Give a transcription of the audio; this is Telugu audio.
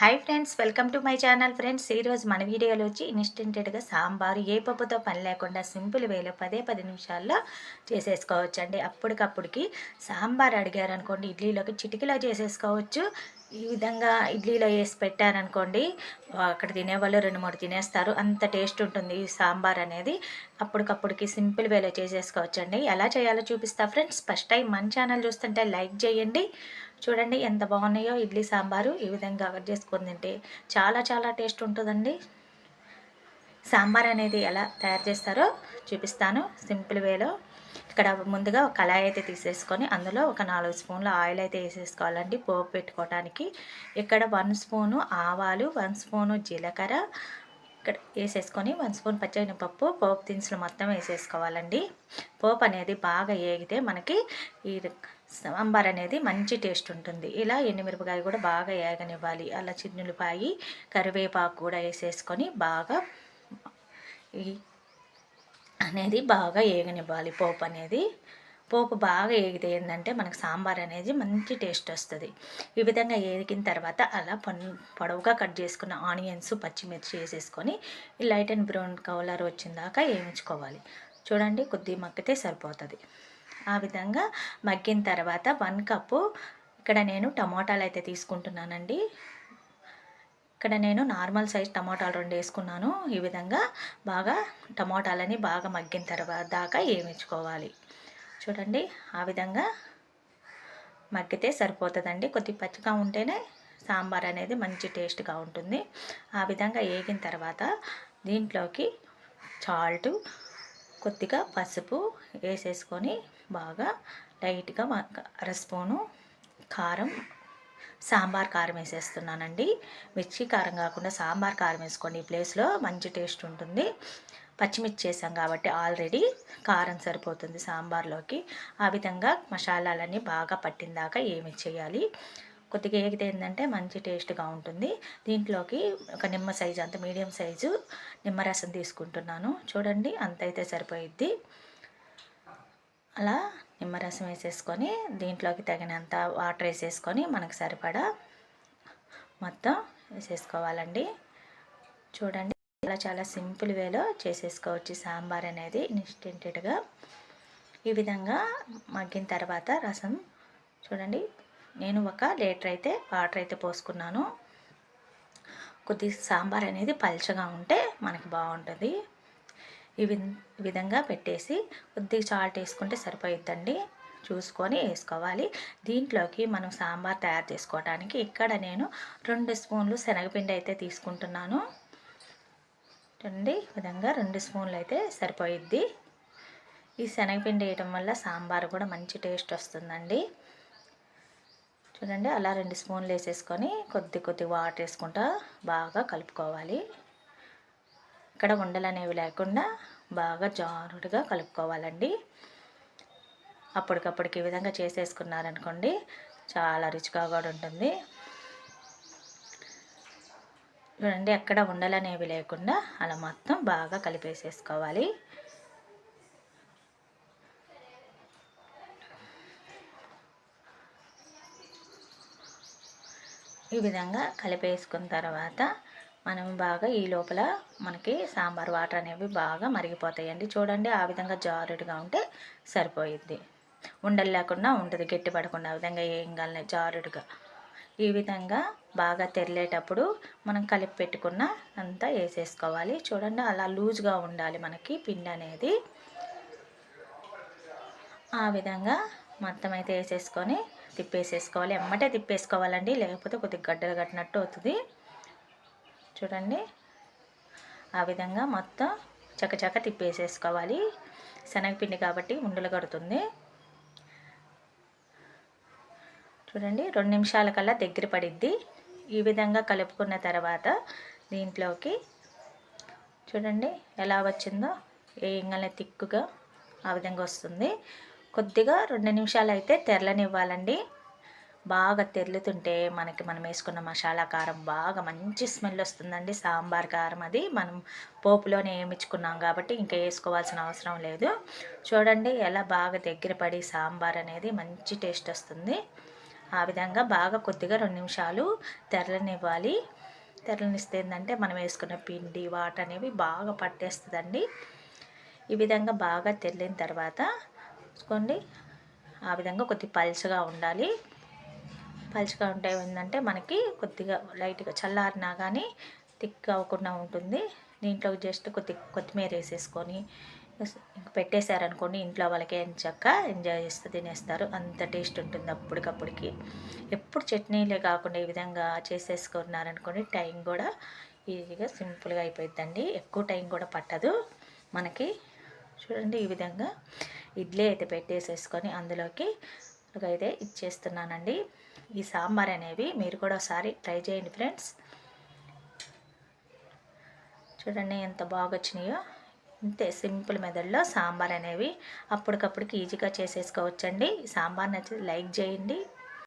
Hi friends welcome to my channel friends ఈరోజు మన వీడియోలో వచ్చి ఇన్స్టెంటెడ్గా సాంబారు ఏ పప్పుతో పని లేకుండా సింపుల్ వేలో పదే పది నిమిషాల్లో చేసేసుకోవచ్చండి. అప్పటికప్పుడుకి సాంబార్ అడిగారు అనుకోండి ఇడ్లీలోకి చిటికలో చేసేసుకోవచ్చు. ఈ విధంగా ఇడ్లీలో వేసి పెట్టారనుకోండి అక్కడ తినేవాళ్ళు రెండు మూడు తినేస్తారు. అంత టేస్ట్ ఉంటుంది ఈ సాంబార్ అనేది. అప్పటికప్పుడుకి సింపుల్ వేలో చేసేసుకోవచ్చండి. ఎలా చేయాలో చూపిస్తా ఫ్రెండ్స్ ఫస్ట్ టైం మన ఛానల్ చూస్తుంటే లైక్ చేయండి. చూడండి ఎంత బాగున్నాయో ఇడ్లీ సాంబారు ఈ విధంగా కవర్ చేసుకొని తింటే చాలా చాలా టేస్ట్ ఉంటుందండి. సాంబార్ అనేది ఎలా తయారు చేస్తారో చూపిస్తాను సింపుల్ వేలో. ఇక్కడ ముందుగా ఒక కళాయి అయితే తీసేసుకొని అందులో ఒక నాలుగు స్పూన్ల ఆయిల్ అయితే వేసేసుకోవాలండి పోపు పెట్టుకోవడానికి ఇక్కడ వన్ స్పూను ఆవాలు వన్ స్పూను జీలకర్ర ఇక్కడ వేసేసుకొని వన్ స్పూన్ పచ్చనిపప్పు పోపు దినుసులు మొత్తం వేసేసుకోవాలండి. పోపు అనేది బాగా ఏగితే మనకి ఈ సాంబార్ అనేది మంచి టేస్ట్ ఉంటుంది. ఇలా ఎండుమిరపకాయ కూడా బాగా ఏగనివ్వాలి. అలా చిన్నులపాయి కరివేపాకు కూడా వేసేసుకొని బాగా ఈ అనేది బాగా ఏగనివ్వాలి. పోపు అనేది. పోపు బాగా ఏగితే ఏంటంటే మనకు సాంబార్ అనేది మంచి టేస్ట్ వస్తుంది. ఈ విధంగా ఏగిన తర్వాత అలా పన్ పొడవుగా కట్ చేసుకున్న ఆనియన్స్ పచ్చిమిర్చి వేసేసుకొని లైట్ అండ్ బ్రౌన్ కలర్ వచ్చిన దాకా వేయించుకోవాలి చూడండి కొద్ది మక్కితే సరిపోతుంది. ఆ విధంగా మగ్గిన తర్వాత వన్ కప్పు ఇక్కడ నేను టమాటాలు అయితే తీసుకుంటున్నానండి. ఇక్కడ నేను నార్మల్ సైజ్ టమాటాలు రెండు వేసుకున్నాను. ఈ విధంగా బాగా టమాటాలని బాగా మగ్గిన తర్వాత దాకా వేయించుకోవాలి చూడండి ఆ విధంగా మగ్గితే సరిపోతుందండి. కొద్ది పచ్చిగా ఉంటేనే సాంబార్ అనేది మంచి టేస్ట్గా ఉంటుంది. ఆ విధంగా వేగిన తర్వాత దీంట్లోకి చాల్టు కొద్దిగా పసుపు వేసేసుకొని బాగా లైట్గా అర స్పూను కారం సాంబార్ కారం వేసేస్తున్నానండి. మిర్చి కారం కాకుండా సాంబార్ కారం వేసుకోండి. ఈ ప్లేస్లో మంచి టేస్ట్ ఉంటుంది. పచ్చిమిర్చి చేసాం కాబట్టి ఆల్రెడీ కారం సరిపోతుంది సాంబార్లోకి. ఆ విధంగా మసాలాలన్నీ బాగా పట్టిందాక ఏమి చేయాలి? కొద్దిగా ఏగితే ఏంటంటే మంచి టేస్ట్గా ఉంటుంది. దీంట్లోకి ఒక నిమ్మ సైజు అంత మీడియం సైజు నిమ్మరసం తీసుకుంటున్నాను. చూడండి అంత అయితే సరిపోయిద్ది. అలా నిమ్మరసం వేసేసుకొని దీంట్లోకి తగినంత వాటర్ వేసేసుకొని మనకు సరిపడా మొత్తం వేసేసుకోవాలండి. చూడండి చాలా చాలా సింపుల్ వేలో చేసేసుకోవచ్చు సాంబార్ అనేది ఇన్స్టెంటెడ్గా. ఈ విధంగా మగ్గిన తర్వాత రసం చూడండి నేను ఒక లీటర్ అయితే వాటర్ అయితే పోసుకున్నాను. కొద్ది సాంబార్ అనేది పల్చగా ఉంటే మనకి బాగుంటుంది. ఈ విధంగా పెట్టేసి కొద్దిగా చాల్ట్ వేసుకుంటే సరిపోయిద్దండి. చూసుకొని వేసుకోవాలి. దీంట్లోకి మనం సాంబార్ తయారు చేసుకోవడానికి ఇక్కడ నేను రెండు స్పూన్లు శనగపిండి అయితే తీసుకుంటున్నాను. చూడండి విధంగా రెండు స్పూన్లు అయితే సరిపోయిద్ది. ఈ శనగపిండి వేయటం వల్ల సాంబార్ కూడా మంచి టేస్ట్ వస్తుందండి. చూడండి అలా రెండు స్పూన్లు వేసేసుకొని కొద్ది కొద్ది వాటర్ వేసుకుంటా బాగా కలుపుకోవాలి. ఇక్కడ ఉండలు అనేవి లేకుండా బాగా జారుడుగా కలుపుకోవాలండి. అప్పటికప్పటికి ఈ విధంగా చేసేసుకున్నారనుకోండి చాలా రుచిగా కూడా ఉంటుంది. చూడండి ఎక్కడ ఉండలనేవి లేకుండా అలా మొత్తం బాగా కలిపేసేసుకోవాలి. ఈ విధంగా కలిపేసుకున్న తర్వాత మనం బాగా ఈ లోపల మనకి సాంబార్ వాటర్ అనేవి బాగా మరిగిపోతాయండి. చూడండి ఆ విధంగా జారుడుగా ఉంటే సరిపోయిద్ది. ఉండలు లేకుండా ఉంటుంది గట్టి పడకుండా ఆ విధంగా ఏం కాలే జారుడుగా. ఈ విధంగా బాగా తెరలేటప్పుడు మనం కలిపి పెట్టుకున్న అంతా వేసేసుకోవాలి. చూడండి అలా లూజ్గా ఉండాలి మనకి పిండి అనేది. ఆ విధంగా మొత్తం అయితే వేసేసుకొని తిప్పేసేసుకోవాలి. ఎమ్మటే తిప్పేసుకోవాలండి. లేకపోతే కొద్దిగా గడ్డలు కట్టినట్టు అవుతుంది. చూడండి. ఆ విధంగా మొత్తం చకచక తిప్పేసేసుకోవాలి. శనగపిండి కాబట్టి ఉండలు కడుతుంది. చూడండి. రెండు నిమిషాల కల్లా దగ్గర పడిద్ది. ఈ విధంగా కలుపుకున్న తర్వాత దీంట్లోకి చూడండి ఎలా వచ్చిందో. ఏ ఇంగల్ని తిక్కుగా ఆ విధంగా వస్తుంది. కొద్దిగా రెండు నిమిషాలు అయితే తెరలనివ్వాలండి. బాగా తెరులుతుంటే మనకి మనం వేసుకున్న మసాలా కారం బాగా మంచి స్మెల్ వస్తుందండి. సాంబార్ కారం అది మనం పోపులోనే వేయించుకున్నాం కాబట్టి ఇంకా వేసుకోవాల్సిన అవసరం లేదు. చూడండి ఎలా బాగా దగ్గర పడి సాంబార్ అనేది మంచి టేస్ట్ వస్తుంది. ఆ విధంగా బాగా కొద్దిగా రెండు నిమిషాలు తెరలనివ్వాలి. తెరలనిస్తే ఏంటంటే మనం వేసుకున్న పిండి వాటర్ అనేవి బాగా పట్టేస్తుందండి. ఈ విధంగా బాగా తెల్లిన తర్వాత చూసుకోండి ఆ విధంగా కొద్ది పల్చగా ఉండాలి. పలుచగా ఉంటే ఏంటంటే మనకి కొద్దిగా లైట్గా చల్లారినా కానీ థిక్ అవ్వకుండా ఉంటుంది. దీంట్లో జస్ట్ కొద్ది కొత్తిమీర వేసేసుకొని పెట్టేశారనుకోండి ఇంట్లో వాళ్ళకి ఎంచక్క ఎంజాయ్ చేస్తూ తినేస్తారు. అంత టేస్ట్ ఉంటుంది అప్పటికప్పటికి. ఎప్పుడు చట్నీలే కాకుండా ఈ విధంగా చేసేసుకున్నారనుకోండి టైం కూడా ఈజీగా సింపుల్గా అయిపోతుందండి ఎక్కువ టైం కూడా పట్టదు మనకి. చూడండి ఈ విధంగా ఇడ్లీ అయితే పెట్టేసేసుకొని అందులోకి అయితే ఇచ్చేస్తున్నానండి. ఈ సాంబార్ అనేవి మీరు కూడా ఒకసారి ట్రై చేయండి ఫ్రెండ్స్. చూడండి ఎంత బాగా వచ్చినాయో. ఇంతే సింపుల్ మెథడ్లో సాంబార్ అనేవి అప్పటికప్పటికి ఈజీగా చేసేసుకోవచ్చండి. సాంబార్ నచ్చి లైక్ చేయండి.